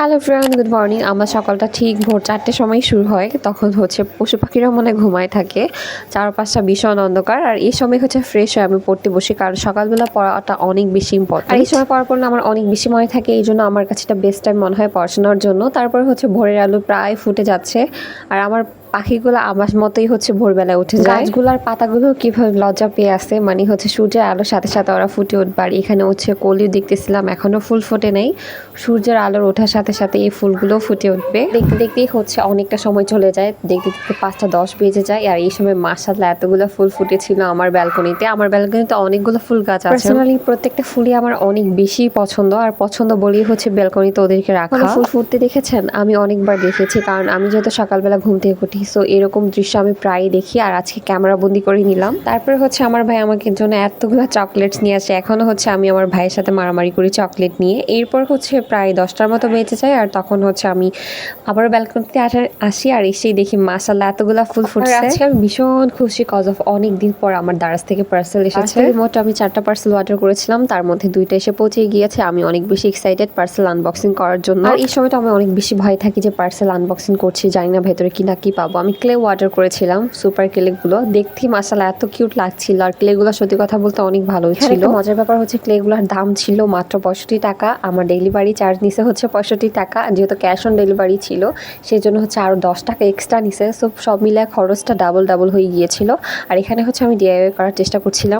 Hello friend good morning আমার সকালটা ঠিক ভোর চারটের সময় শুরু হয়। তখন হচ্ছে পশু পাখিরা মনে ঘুমায় থাকে। চারপাশটা ভীষণ অন্ধকার। আর এই সময় হচ্ছে ফ্রেশ হয়ে আমি পড়তে বসি। কারণ সকালবেলা পড়াটা অনেক বেশি ইম্পর্টেন্ট আর এই সময় পড়ার পর আমার অনেক বেশি মনে থাকে। এই জন্য আমার কাছে এটা বেস্ট টাইম মনে হয় পড়াশোনার জন্য। তারপর হচ্ছে ভোরের আলু প্রায় ফুটে যাচ্ছে। আর আমার পাখিগুলো আমার মতোই হচ্ছে ভোরবেলায় উঠে যায়। গাছগুলোর পাতাগুলো কীভাবে লজ্জা পেয়ে আসে মানে হচ্ছে সূর্যের আলোর সাথে সাথে ওরা ফুটে উঠবে। আর এখানে হচ্ছে কলিও দেখতেছিলাম এখনও ফুল ফোটে নেই। সূর্যের আলোর ওঠার সাথে সাথে এই ফুলগুলো ফুটে উঠবে। দেখতে দেখতেই হচ্ছে অনেকটা সময় চলে যায়। দেখতে দেখতে পাঁচটা দশ বেজে যায়। আর এই সময় মাসাল্লাহ এতগুলো ফুল ফুটেছিল আমার ব্যালকনিতে। আমার ব্যালকনিতে অনেকগুলো ফুল গাছ আছে। পার্সোনালি প্রত্যেকটা ফুলই আমার অনেক বেশি পছন্দ। আর পছন্দ বলেই হচ্ছে ব্যালকনিতে ওদেরকে রাখা। ফুল ফুটতে দেখেছেন? আমি অনেকবার দেখেছি। কারণ আমি যেহেতু সকালবেলা ঘুম থেকে উঠি সো এরকম দৃশ্য আমি প্রায়ই দেখি আর আজকে ক্যামেরা বন্দি করে নিলাম। তারপরে হচ্ছে আমার ভাই আমাকে জন্য এতগুলো চকলেটস নিয়ে আসে। এখনও হচ্ছে আমি আমার ভাইয়ের সাথে মারামারি করি চকলেট নিয়ে। এরপর হচ্ছে প্রায় দশটার মতো বেঁচে যায় আর তখন হচ্ছে আমি আবার ব্যালকনিতে আসার আসি আর এসেই দেখি মাসাল্লাহ এতগুলো ফুল ফুটছে। আজকে আমি ভীষণ খুশি কজ অফ অনেক দিন পর আমার দারাজ থেকে পার্সেল এসেছে। মোট আমি চারটা পার্সেল অর্ডার করেছিলাম তার মধ্যে দুইটা এসে পৌঁছে গিয়েছে। আমি অনেক বেশি এক্সাইটেড পার্সেল আনবক্সিং করার জন্য। আর এই সময়টা আমি অনেক বেশি ভয় থাকি যে পার্সেল আনবক্সিং করছি জানি না ভেতরে কি না কি পাবো। আমি ক্লে অর্ডার করেছিলাম সুপার ক্লেগুলো দেখতে মাসালা এত কিউট লাগছিল। আর ক্লেগুলো সত্যি কথা বলতে অনেক ভালো ছিল। মজার ব্যাপার হচ্ছে ক্লেগুলোর দাম ছিল মাত্র পঁয়ষট্টি টাকা। আমার ডেলিভারি চার্জ নিছে হচ্ছে পঁয়ষট্টি টাকা। যেহেতু ক্যাশ অন ডেলিভারি ছিল সেই জন্য হচ্ছে আরও দশ টাকা এক্সট্রা নিছে। সো সব মিলে খরচটা ডাবল ডাবল হয়ে গিয়েছিল। আর এখানে হচ্ছে আমি ডিআইওয়াই করার চেষ্টা করছিলাম।